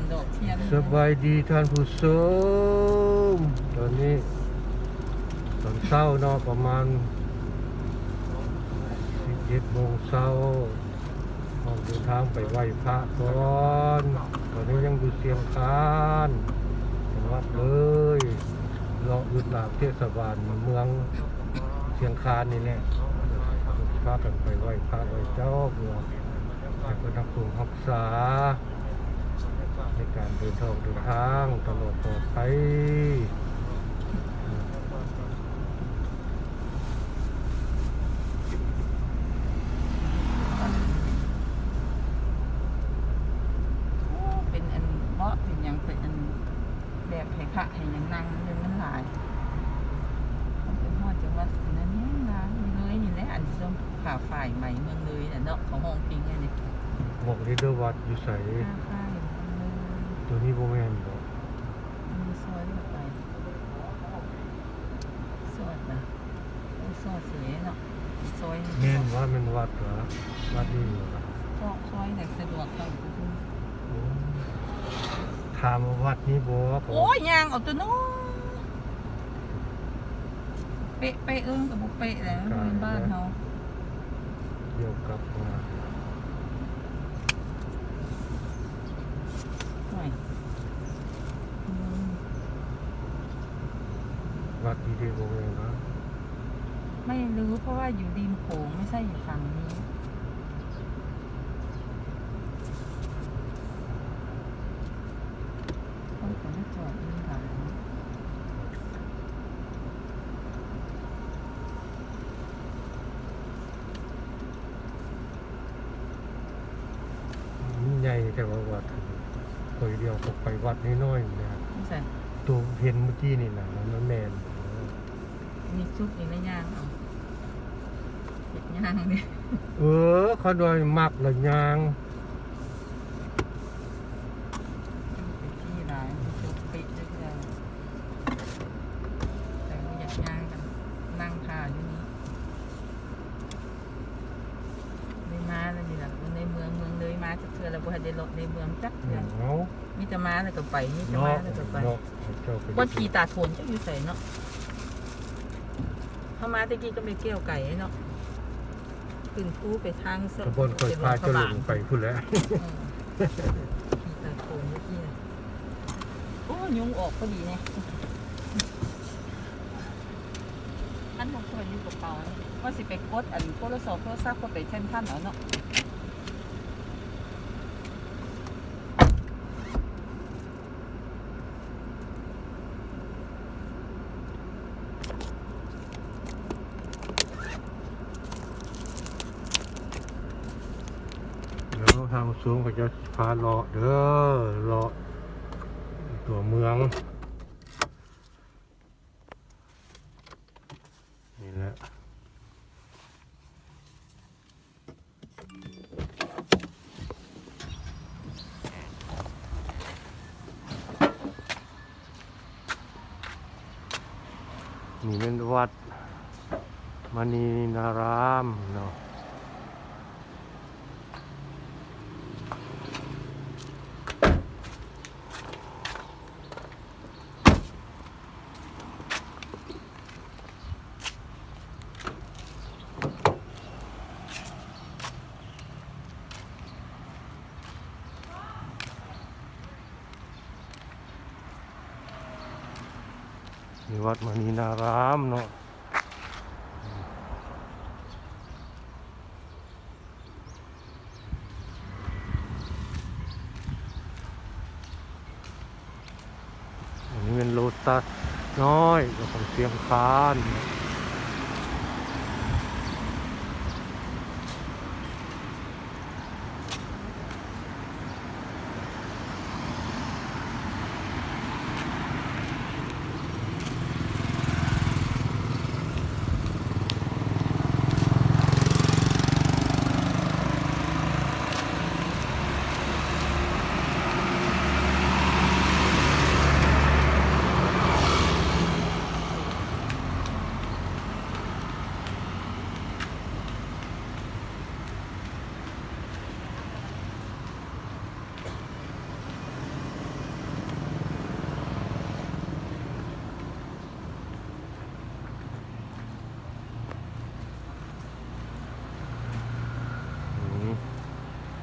วนดอกเทียนสบายดีท่านผู้ชมตอนนี้ ตอนเช้าเนาะประมาณ11โมงเช้าออกเดินทางไปไหว้พระก่อนตอนนี้ยังอยู่เสียงคานจังหวัดเลยเลาะยุดหลาบเทศบาลเมืองเชียงคานนี่แหละพากันไปไหว้พระไหว้เจ้าเพื่อให้พระนักปรุงรักษา ในการเดินทางเดินทางตลอดปลอดภัยโอ้เป็นอันเบาะเป็นหยังเป็นอันแบบให้พระให้หยังนั่งมันมันหลายมันเป็นฮอดจังหวัดนั้นแห้งร้านมีเลยนี่แหละอันส้มผ่าฝ่ายใหม่เมืองเลยน่ะเนาะของห้องปิงอันนี้บอกลีเดอร์วัดอยู่ใส ตัวนี้โบแมนบอกมีซอยเข้าไปซอยนะโอ้ซอยเสียเนาะซอยนี่แม่นว่ามันวัดเหรอวัดนี่เหรอซอกซอยไหนสะดวกเข้าไปดูโอ้ถามว่าวัดนี้บอกโอ้ยยางเอาตัวนู้นเป๊ะเป๊ะเอิ้งกับบุเป๊ะแล้วเป็นบ้านเขาเกี่ยวกับว่า หน่อยอืม วัดนี้ดีโบแมนนะไม่รู้เพราะว่าอยู่ริมโขงไม่ใช่อยู่ฝั่งนี้คนขนจอดริมหลังมันใหญ่แต่ว่าวัดคยเดียวก็ไปวัดน้อยๆนะไม่ใช่ตัวเห็นเมื่อกี้นี่นะมันแมน มีซุปอยู่ในย่างเอาเห็ดย่างเนี่ยเออเขาโดยมักเลยยางเป็นที่ร้ายมีซุปปิดด้วยกันแต่ว่าอยากย่างกันนั่งทาอยู่นี้ในมาแล้วนี่แหละในเมืองเมืองเลยมาจะเทือแล้วบ่ทันได้ลดในเมืองจักเทือเนาะมีแต่มาแล้วก็ไปมีแต่เนาะมาแล้วก็ไปเนาะเจ้าไปว่าขี่ตาโทนจะอยู่ใส่เนาะ เข้ามาตะกี้ก็ไม่เกี่ยวไก่เนาะขึ้นภูไปทางเส้กระบวนคอยพาเจ้าหลงไปพุ่นแหล้วอืมขี่ตาโทนเมื่อกี้น่ะโอ้ยุงออกพอดีเนี่ยอันบอกเคยอยู่กับเปาว่าสิไปกดอันโทรศัพท์โทรศัพท์ก็ไปเช่นท่านเหรอเนาะ เดี๋ยวทาง สูงก็จะพาเลาะเด้อเลาะตัวเมือง นี่แหละนี่เป็นวัดมณีนารามเนาะ มีวัดมณีนารามเนาะอันนี้เป็นโลตัสน้อยของเสียงคาน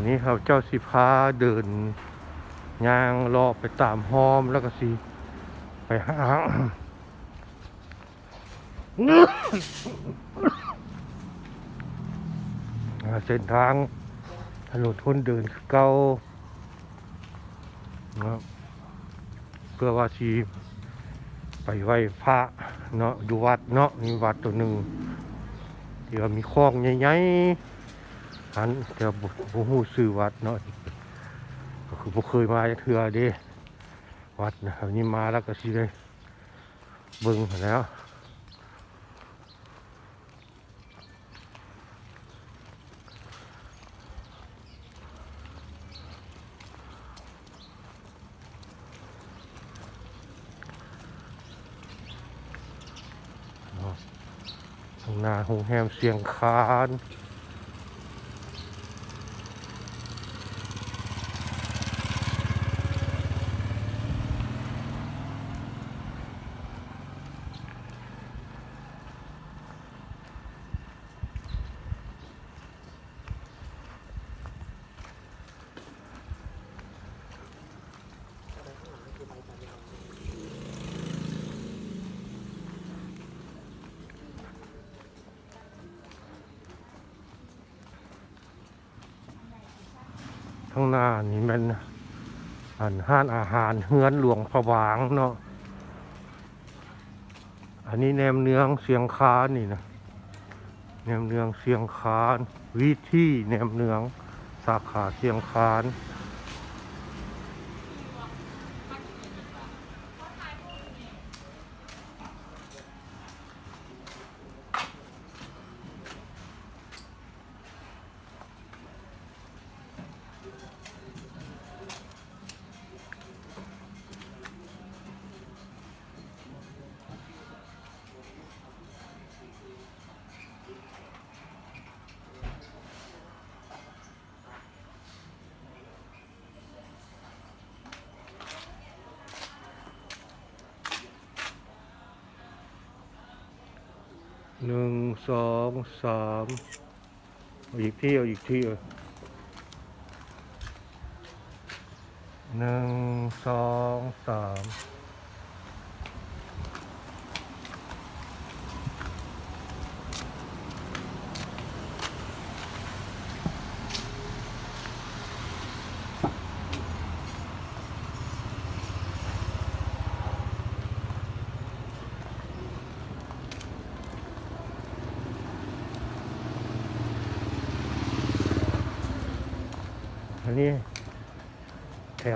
นนี้ครับเจ้าสิพาเดินย่างเลาะไปตามห้อมแล้วก็สิไปหาเส้นทางถนนคนเดินเก่านะเพื่อว่าชีไปไหว้พระเนาะอยู่วัดเนาะมีวัดตัวหนึ่งที่ว่ามีคลองใหญ่ๆ หันแต่บ่ฮู้ชื่อวัดเนาะก็คือบ่เคยมาเทื่อเด้วัดนะครับนี่มาแล้วก็สิได้เบิ่งแล้วทางหนาโรงแรมเสียงคาน หน้านี่มันอันห้านอาหารเฮือนหลวงพระบางเนาะ อันนี้แนมเนืองเสียงคานนี่นะ แนมเนืองเสียงคานวิธีแนมเนืองสาขาเสียงคาน หนึ่งสองสามเอาอีกที่เอาอีกที่เอาหนึ่งสองสาม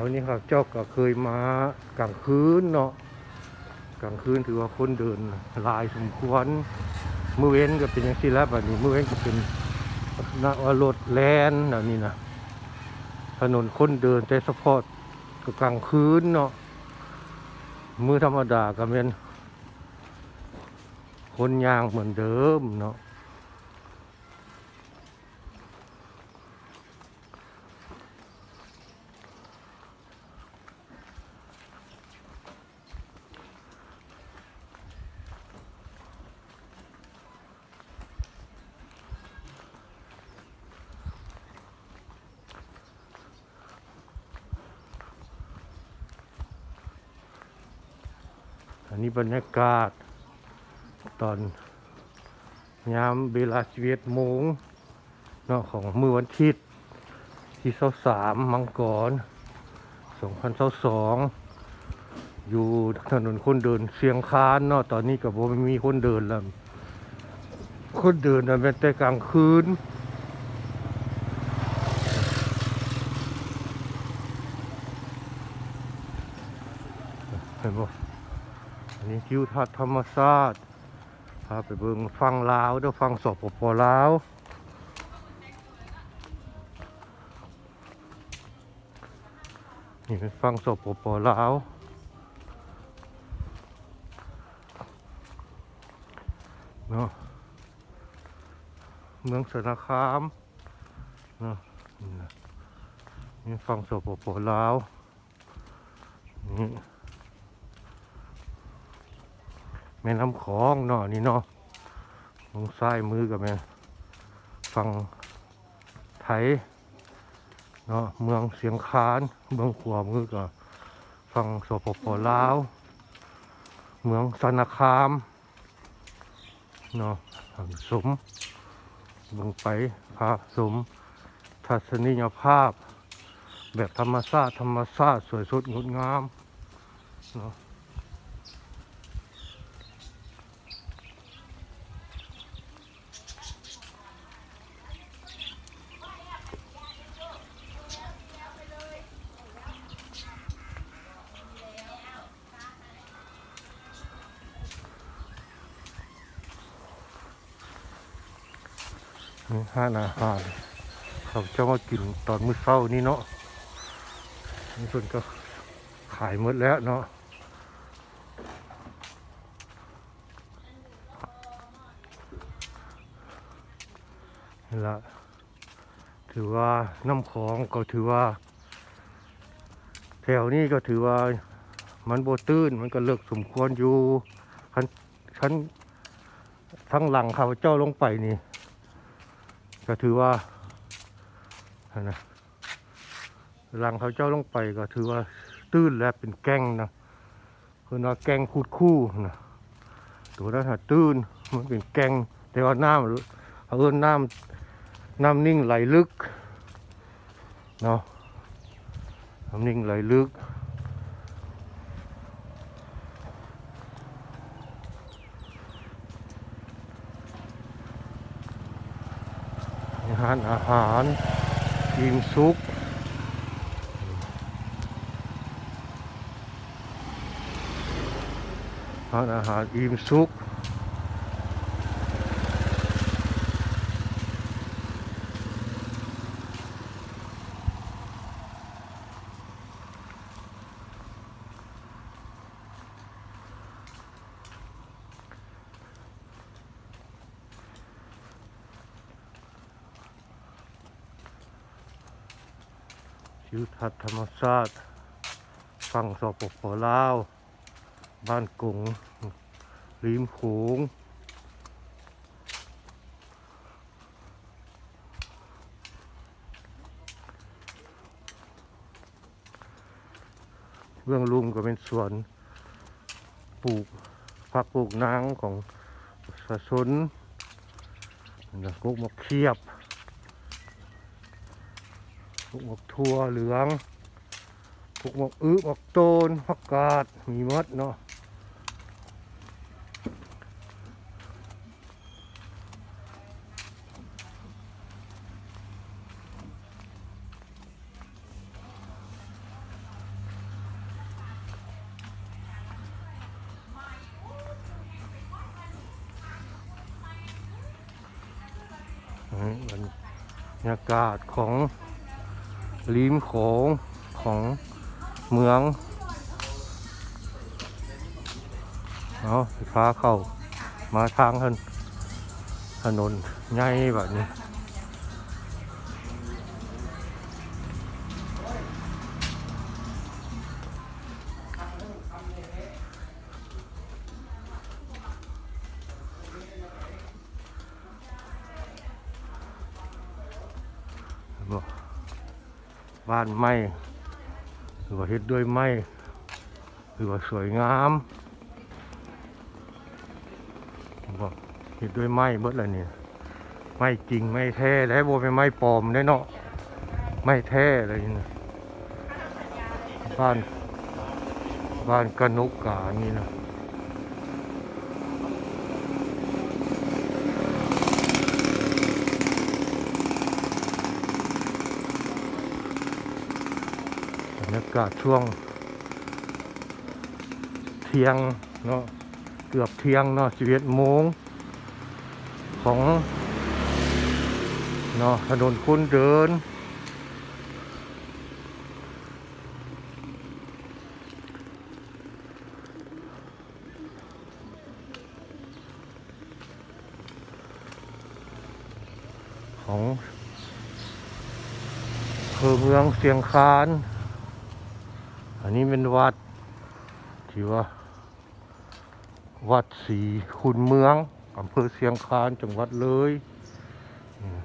วนี้ครับเจ้าก็เคยมากลางคืนเนาะกลางคืนถือว่าคนเดินลายสมควรมือเว้นก็เป็นอย่างที่แล้วแบบนี้มือเว้นก็เป็นนักว่ารถแลนแบบนี้นะถนนคนเดินแต่เฉพาะก็กลางคืนเนาะมือธรรมดาก็เป็นคนยางเหมือนเดิมเนาะ นนี้บรรยากาศ ตอนยามเวลาชีวิตโมงเนาะของมือวันอาทิตย์ที่เสาสามมังกรสองพันเสาสองอยู่ถนนคนเดินเสียงคานเนาะตอนนี้กับผมมีคนเดินแล้วคนเดินนะเป็นแต่กลางคืนเห็นบ่อั นนี้ทิวทัศน์ธรรมชาติพาไปเบิ่งฟังลาวเด้อฟังสปปลาวนี่เป็นฟังสปปลาวเนาะเมืองสนาคามเนาะนี่นะนี่ฟังสปปลาวนี่ แม่น้ำของเนาะนี่เนาะลงซ้ายมือกับแม่ฟังไทยเนาะเมืองเสียงคานเมืองขวามือก็ฟังสปปลาว เมืองสนาคามเนาะทางสมเบิ่งไปภาพสมทัศนียภาพ แบบธรรมชาติธรรมชาติสวยสดงดงามเนาะ ห้านอาหารเขาจะมากินตอนมื้อเช้านี้เนาะนี่ส่วนก็ขายหมดแล้วเนาะนี่ละถือว่าน้ำของก็ถือว่า แถวนี้ก็ถือว่ามันโบตื้นมันก็เลิกสมควรอยู่ชั้นชั้นทั้งหลังเขาเจ้าลงไปนี่ ก็ถือว่านะหลังเขาเจ้าลงไปก็ถือว่าตื้นและเป็นแก้งนะคือว่าแก้งคูดคู่นะตัวนั้นหาตื้นมันเป็นแก้งแต่ว่าน้ำเอาเอินน้ำน้ำนิ่งไหลลึกเนาะน้ำนิ่งไหลลึก อานอาหารยิมซุปอาหารอาหารอิมซุก ชิวทัศน์ธรรมชาติ ฝั่งสปปลาว บ้านกุงริมโขงเบื้องลุมก็เป็นสวนปลูกผักปลูกนางของสะสนนะกุกมะเขียบ กุกมะทั่วเหลืองกุกมะอึมะโตนผักกาดมีมดเนาะนี่บรรยากาศของ ริมโขงของเมืองเอาพาเข้ามาทางถนถนนใหญ่แบบนี้ บ้านไม้หรือว่าเฮ็ดด้วยไม้หรือว่าสวยงามบ่เฮ็ดด้วยไม้เบิดล้วนี่ไม้จริงไม้แท้แล้วบ่เป็นไม้ปลอมได้เนาะไม้แท้เลยนี่บ้านบ้านกระนุกกาอย่างนี้นะ รยากาศช่วง เที่ยงเนาะเกือบเที่ยงเนาะสิบเอ็ดโมงของเนาะถนนคนเดิน ของอำเภอเมืองเสียงคาน อันนี้เป็นวัดที่ว่า วัดศรีคุณเมืองอำเภอเสียงคานจังหวัดเลยอืม